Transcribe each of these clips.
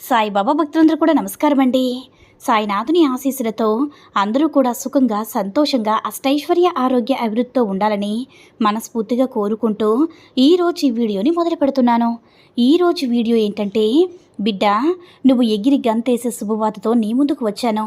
సాయిబాబా భక్తులందరూ కూడా నమస్కారం అండి సాయినాథుని ఆశీస్సులతో అందరూ కూడా సుఖంగా సంతోషంగా అష్టైశ్వర్య ఆరోగ్య అభివృద్ధితో ఉండాలని మనస్ఫూర్తిగా కోరుకుంటూ ఈరోజు ఈ వీడియోని మొదలు పెడుతున్నాను. ఈరోజు వీడియో ఏంటంటే బిడ్డ నువ్వు ఎగిరి గంతేసే శుభవార్తతో నీ ముందుకు వచ్చాను.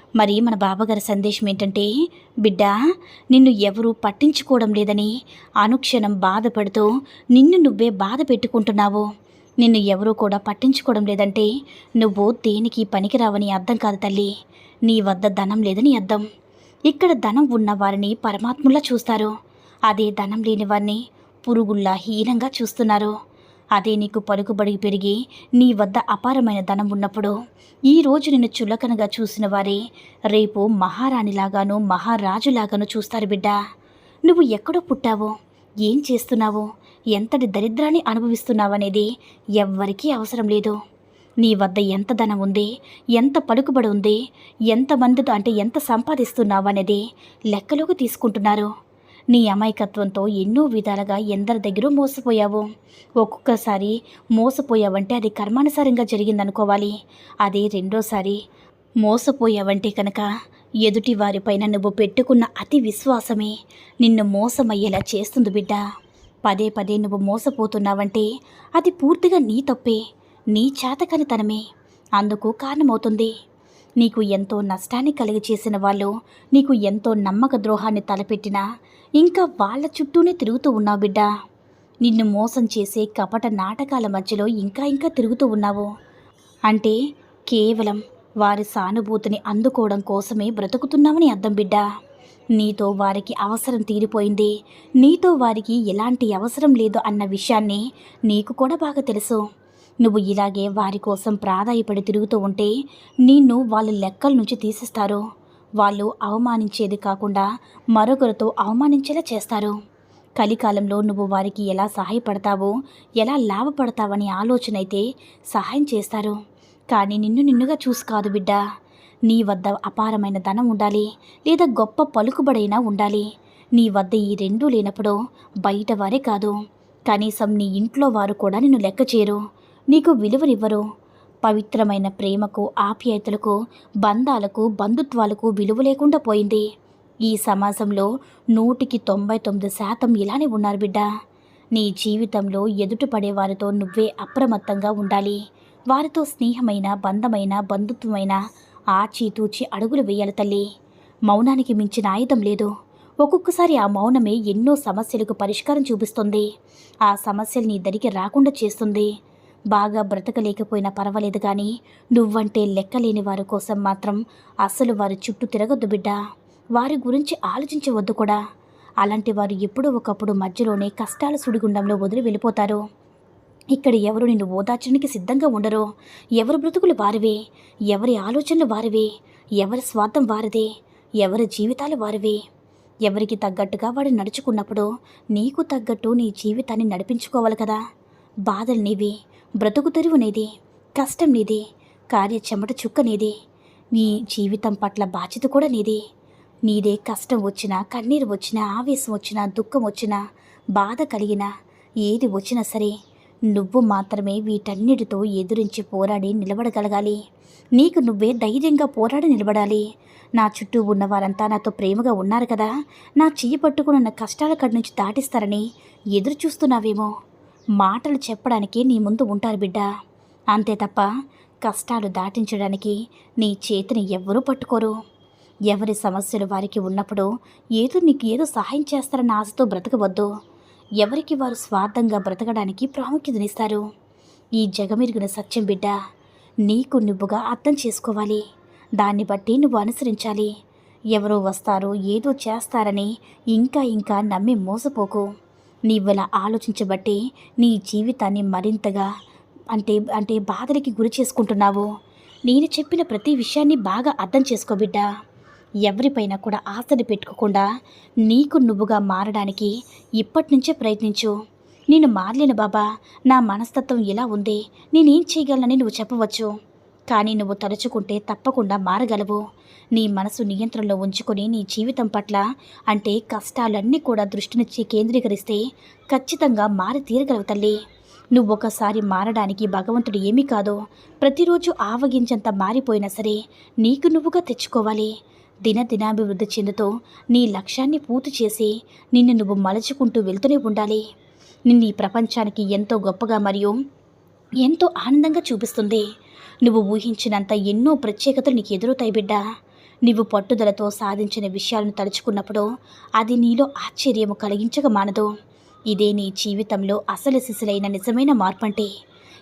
మరి మన బాబాగారి సందేశం ఏంటంటే బిడ్డ నిన్ను ఎవరూ పట్టించుకోవడం లేదని అనుక్షణం బాధపడుతూ నిన్ను నువ్వే బాధ పెట్టుకుంటున్నావు. నిన్ను ఎవరూ కూడా పట్టించుకోవడం లేదంటే నువ్వు దేనికి పనికిరావని అర్థం కాదు తల్లి. నీ వద్ద ధనం లేదని అర్థం. ఇక్కడ ధనం ఉన్న వారిని పరమాత్ముల్లా చూస్తారు. అదే ధనం లేని వారిని పురుగుల్లా హీనంగా చూస్తున్నారు. అదే నీకు పలుకుబడి పెరిగి నీ వద్ద అపారమైన ధనం ఉన్నప్పుడు ఈరోజు నిన్ను చులకనగా చూసిన వారే రేపు మహారాణిలాగాను మహారాజులాగాను చూస్తారు బిడ్డ. నువ్వు ఎక్కడో పుట్టావో ఏం చేస్తున్నావో ఎంతటి దరిద్రాన్ని అనుభవిస్తున్నావనేది ఎవ్వరికీ అవసరం లేదు. నీ వద్ద ఎంత ధనం ఉంది ఎంత పలుకుబడి ఉంది ఎంతమందితో అంటే ఎంత సంపాదిస్తున్నావు అనేది లెక్కలోకి తీసుకుంటున్నారు. నీ అమాయకత్వంతో ఎన్నో విధాలుగా ఎందరి దగ్గర మోసపోయావు? ఒక్కొక్కసారి మోసపోయావంటే అది కర్మానుసారంగా జరిగిందనుకోవాలి. అదే రెండోసారి మోసపోయావంటే కనుక ఎదుటి వారిపైన నువ్వు పెట్టుకున్న అతి విశ్వాసమే నిన్ను మోసమయ్యేలా చేస్తుంది బిడ్డ. పదే పదే నువ్వు మోసపోతున్నావంటే అది పూర్తిగా నీ తప్పే నీ చేతకనితనమే. అందుకు కారణమవుతుంది. నీకు ఎంతో నష్టాన్ని కలిగి చేసిన వాళ్ళు నీకు ఎంతో నమ్మక ద్రోహాన్ని తలపెట్టినా ఇంకా వాళ్ళ చుట్టూనే తిరుగుతూ ఉన్నావు బిడ్డ. నిన్ను మోసం చేసే కపట నాటకాల మధ్యలో ఇంకా ఇంకా తిరుగుతూ ఉన్నావు. అంటే కేవలం వారి సానుభూతిని అందుకోవడం కోసమే బ్రతుకుతున్నామని అర్థం బిడ్డ. నీతో వారికి అవసరం తీరిపోయింది. నీతో వారికి ఎలాంటి అవసరం లేదు అన్న విషయాన్ని నీకు కూడా బాగా తెలుసు. నువ్వు ఇలాగే వారి కోసం ప్రాధాయపడి తిరుగుతూ ఉంటే నిన్ను వాళ్ళ లెక్కల నుంచి తీసేస్తారు. వాళ్ళు అవమానించేది కాకుండా మరొకరితో అవమానించేలా చేస్తారు. కలికాలంలో నువ్వు వారికి ఎలా సహాయపడతావో ఎలా లాభపడతావని ఆలోచన అయితే సహాయం చేస్తారు. కానీ నిన్ను నిన్నుగా చూసుకాదు బిడ్డ. నీ వద్ద అపారమైన ధనం ఉండాలి లేదా గొప్ప పలుకుబడైనా ఉండాలి. నీ వద్ద ఈ రెండూ లేనప్పుడు బయట వారే కాదు. కనీసం నీ ఇంట్లో వారు కూడా నిన్ను లెక్క చేయరు. నీకు విలువనివ్వరు. పవిత్రమైన ప్రేమకు ఆప్యాయతలకు బంధాలకు బంధుత్వాలకు విలువ లేకుండా పోయింది. ఈ సమాజంలో నూటికి తొంభై తొమ్మిది శాతం ఇలానే ఉన్నారు బిడ్డ. నీ జీవితంలో ఎదుటి పడేవారితో నువ్వే అప్రమత్తంగా ఉండాలి. వారితో స్నేహమైన బంధమైన బంధుత్వమైన ఆచితూచి అడుగులు వేయాలి తల్లి. మౌనానికి మించిన ఆయుధం లేదు. ఒక్కొక్కసారి ఆ మౌనమే ఎన్నో సమస్యలకు పరిష్కారం చూపిస్తుంది. ఆ సమస్యలు నీ దరికి రాకుండా చేస్తుంది. బాగా బ్రతకలేకపోయినా పర్వాలేదు కానీ నువ్వంటే లెక్కలేని వారి కోసం మాత్రం అస్సలు వారి చుట్టూ తిరగొద్దు బిడ్డ. వారి గురించి ఆలోచించవద్దు కూడా. అలాంటి వారు ఎప్పుడో ఒకప్పుడు మధ్యలోనే కష్టాల సుడిగుండంలో వదిలి వెళ్ళిపోతారు. ఇక్కడ ఎవరు నిన్ను ఓదార్చడానికి సిద్ధంగా ఉండరు. ఎవరి బ్రతుకులు వారివే. ఎవరి ఆలోచనలు వారివే. ఎవరి స్వార్థం వారిదే. ఎవరి జీవితాలు వారివే. ఎవరికి తగ్గట్టుగా వాడు నడుచుకున్నప్పుడు నీకు తగ్గట్టు నీ జీవితాన్ని నడిపించుకోవాలి కదా. బాధలు నీవి. బ్రతుకు తెరువు నీది కష్టం నీది కార్య చెమట చుక్క నీది నీ జీవితం పట్ల బాధ్యత కూడా నీది. నీదే కష్టం వచ్చినా కన్నీరు వచ్చినా ఆవేశం వచ్చినా దుఃఖం వచ్చినా బాధ కలిగినా ఏది వచ్చినా సరే నువ్వు మాత్రమే వీటన్నిటితో ఎదురించి పోరాడి నిలబడగలగాలి. నీకు నువ్వే ధైర్యంగా పోరాడి నిలబడాలి. నా చుట్టూ ఉన్న వారంతా నాతో ప్రేమగా ఉన్నారు కదా. నా చెయ్యి పట్టుకుని ఉన్న కష్టాల కడి నుంచి దాటిస్తారని ఎదురు చూస్తున్నావేమో మాటలు చెప్పడానికి నీ ముందు ఉంటారు బిడ్డ. అంతే తప్ప కష్టాలు దాటించడానికి నీ చేతిని ఎవ్వరూ పట్టుకోరు. ఎవరి సమస్యలు వారికి ఉన్నప్పుడు ఏదో నీకు ఏదో సహాయం చేస్తారన్న ఆశతో బ్రతకవద్దు. ఎవరికి వారు స్వార్థంగా బ్రతకడానికి ప్రాముఖ్యతనిస్తారు. ఈ జగమెరిగిన సత్యం బిడ్డ నీకు నువ్వుగా అర్థం చేసుకోవాలి. దాన్ని బట్టి నువ్వు అనుసరించాలి. ఎవరో వస్తారు ఏదో చేస్తారని ఇంకా ఇంకా నమ్మి మోసపోకు. నీవలా ఆలోచించబట్టి నీ జీవితాన్ని మరింతగా అంటే అంటే బాధలకి గురి చేసుకుంటున్నావు. నేను చెప్పిన ప్రతి విషయాన్ని బాగా అర్థం చేసుకో బిడ్డ. ఎవరిపైన కూడా ఆశని పెట్టుకోకుండా నీకు నువ్వుగా మారడానికి ఇప్పటి నుంచే ప్రయత్నించు. నేను మారలేను బాబా. నా మనస్తత్వం ఎలా ఉంది? నేనేం చేయగలనని నువ్వు చెప్పవచ్చు. కానీ నువ్వు తలుచుకుంటే తప్పకుండా మారగలవు. నీ మనసు నియంత్రణలో ఉంచుకొని నీ జీవితం పట్ల అంటే కష్టాలన్నీ కూడా దృష్టినిచ్చి కేంద్రీకరిస్తే ఖచ్చితంగా మారి తీరగలవు తల్లి. నువ్వు ఒకసారి మారడానికి భగవంతుడు ఏమీ కాదు. ప్రతిరోజు ఆవగించంత మారిపోయినా సరే నీకు నువ్వుగా తెచ్చుకోవాలి. దినదినాభివృద్ధి చెందుతూ నీ లక్ష్యాన్ని పూర్తి చేసి నిన్ను నువ్వు మలచుకుంటూ వెళ్తూనే ఉండాలి. నిన్ను ఈ ప్రపంచానికి ఎంతో గొప్పగా మరియు ఎంతో ఆనందంగా చూపిస్తుంది. నువ్వు ఊహించినంత ఎన్నో ప్రత్యేకతలు నీకు ఎదురవుతాయి బిడ్డ. నువ్వు పట్టుదలతో సాధించిన విషయాలను తలుచుకున్నప్పుడు అది నీలో ఆశ్చర్యము కలిగించక మానదు. ఇదే నీ జీవితంలో అసలు సిసలైన నిజమైన మార్పంటే.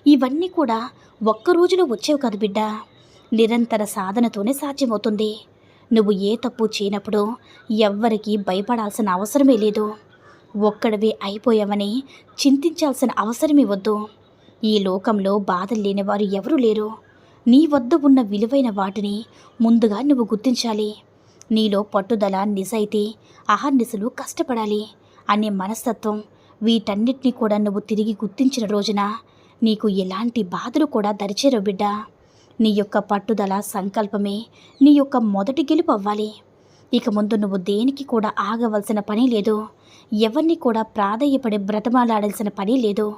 ఇవన్నీ కూడా ఒక్క రోజులో వచ్చేవి కాదు బిడ్డ. నిరంతర సాధనతోనే సాధ్యమవుతుంది. నువ్వు ఏ తప్పు చేయనప్పుడు ఎవ్వరికీ భయపడాల్సిన అవసరమే లేదు. ఒక్కడవే అయిపోయావని చింతించాల్సిన అవసరమే వద్దు. ఈ లోకంలో బాధలు లేనివారు ఎవరూ లేరు. నీ వద్ద ఉన్న విలువైన వాటిని ముందుగా నువ్వు గుర్తించాలి. నీలో పట్టుదల నిజాయితీ అహర్నిశలు కష్టపడాలి అనే మనస్తత్వం వీటన్నిటిని కూడా నువ్వు తిరిగి గుర్తించిన రోజున నీకు ఎలాంటి బాధలు కూడా దరిచేరు బిడ్డ. నీ యొక్క పట్టుదల సంకల్పమే నీ యొక్క మొదటి గెలుపు అవ్వాలి. ఇక ముందు నువ్వు దేనికి కూడా ఆగవలసిన పని లేదు. ఎవరిని కూడా ప్రాధేయపడి బ్రతమాలాడాల్సిన పని లేదు.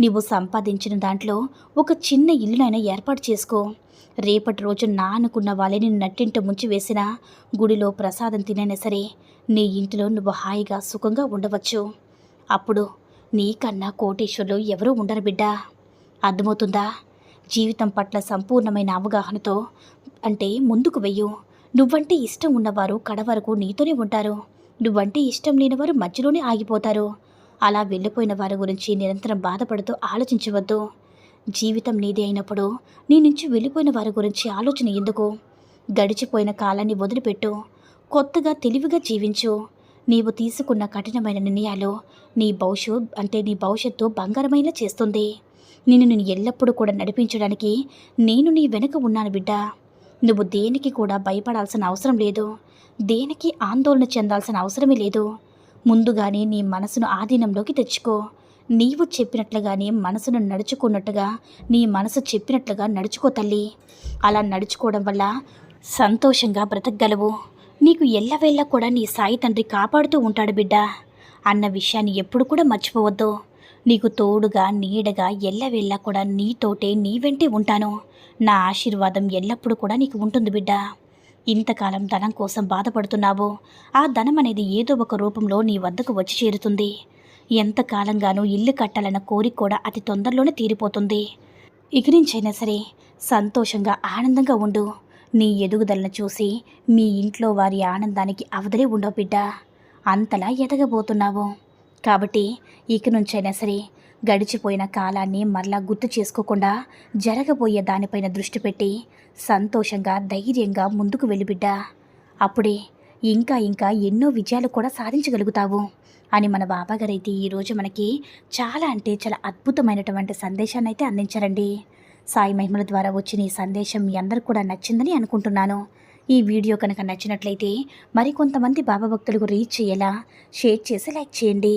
నీవు సంపాదించిన దాంట్లో ఒక చిన్న ఇల్లునైనా ఏర్పాటు చేసుకో. రేపటి రోజు నా అనుకున్న వాళ్ళని నిన్ను నట్టింట ముంచి వేసిన గుడిలో ప్రసాదం తినైనా సరే నీ ఇంటిలో నువ్వు హాయిగా సుఖంగా ఉండవచ్చు. అప్పుడు నీకన్నా కోటేశ్వర్లు ఎవరూ ఉండరు బిడ్డా. అర్థమవుతుందా? జీవితం పట్ల సంపూర్ణమైన అవగాహనతో అంటే ముందుకు వెయ్యు. నువ్వంటే ఇష్టం ఉన్నవారు కడ వరకు నీతోనే ఉంటారు. నువ్వంటే ఇష్టం లేనివారు మధ్యలోనే ఆగిపోతారు. అలా వెళ్ళిపోయిన వారి గురించి నిరంతరం బాధపడుతూ ఆలోచించవద్దు. జీవితం నీది అయినప్పుడు నీ నుంచి వెళ్ళిపోయిన వారి గురించి ఆలోచన ఎందుకు? గడిచిపోయిన కాలాన్ని వదిలిపెట్టు. కొత్తగా తెలివిగా జీవించు. నీవు తీసుకున్న కఠినమైన నిర్ణయాలు నీ భవిష్యత్ అంటే నీ భవిష్యత్తు బంగారమైనా చేస్తుంది. నిన్ను నేను ఎల్లప్పుడూ కూడా నడిపించడానికి నేను నీ వెనుక ఉన్నాను బిడ్డ. నువ్వు దేనికి కూడా భయపడాల్సిన అవసరం లేదు. దేనికి ఆందోళన చెందాల్సిన అవసరమే లేదు. ముందుగానే నీ మనసును ఆధీనంలోకి తెచ్చుకో. నీవు చెప్పినట్లుగానే మనసును నడుచుకున్నట్టుగా నీ మనసు చెప్పినట్లుగా నడుచుకో తల్లి. అలా నడుచుకోవడం వల్ల సంతోషంగా బ్రతకగలవు. నీకు ఎల్లవేళ్ళ కూడా నీ సాయి తండ్రి కాపాడుతూ ఉంటాడు బిడ్డ. అన్న విషయాన్ని ఎప్పుడు కూడా మర్చిపోవద్దు. నీకు తోడుగా నీడగా ఎల్లవేళ్ళ కూడా నీతోటే నీ వెంటే ఉంటాను. నా ఆశీర్వాదం ఎల్లప్పుడూ కూడా నీకు ఉంటుంది బిడ్డ. ఇంతకాలం ధనం కోసం బాధపడుతున్నావో? ఆ ధనం అనేది ఏదో ఒక రూపంలో నీ వద్దకు వచ్చి చేరుతుంది. ఎంతకాలంగానూ ఇల్లు కట్టాలన్న కోరిక కూడా అతి తొందరలోనే తీరిపోతుంది. ఇక నుంచైనా సరే సంతోషంగా ఆనందంగా ఉండు. నీ ఎదుగుదలను చూసి మీ ఇంట్లో వారి ఆనందానికి అవధలే ఉండవు బిడ్డ. అంతలా ఎదగబోతున్నావు. కాబట్టి ఇక నుంచైనా సరే గడిచిపోయిన కాలాన్ని మరలా గుర్తు చేసుకోకుండా జరగబోయే దానిపైన దృష్టి పెట్టి సంతోషంగా ధైర్యంగా ముందుకు వెళ్ళి బిడ్డ. అప్పుడే ఇంకా ఇంకా ఎన్నో విజయాలు కూడా సాధించగలుగుతావు అని మన బాబాగారైతే ఈరోజు మనకి చాలా అంటే చాలా అద్భుతమైనటువంటి సందేశాన్ని అయితే అందించారండి. సాయి మహిమల ద్వారా వచ్చిన ఈ సందేశం మీ అందరికి కూడా నచ్చిందని అనుకుంటున్నాను. ఈ వీడియో కనుక నచ్చినట్లయితే మరికొంతమంది బాబా భక్తులకు రీచ్ చేయేలా షేర్ చేసి లైక్ చేయండి.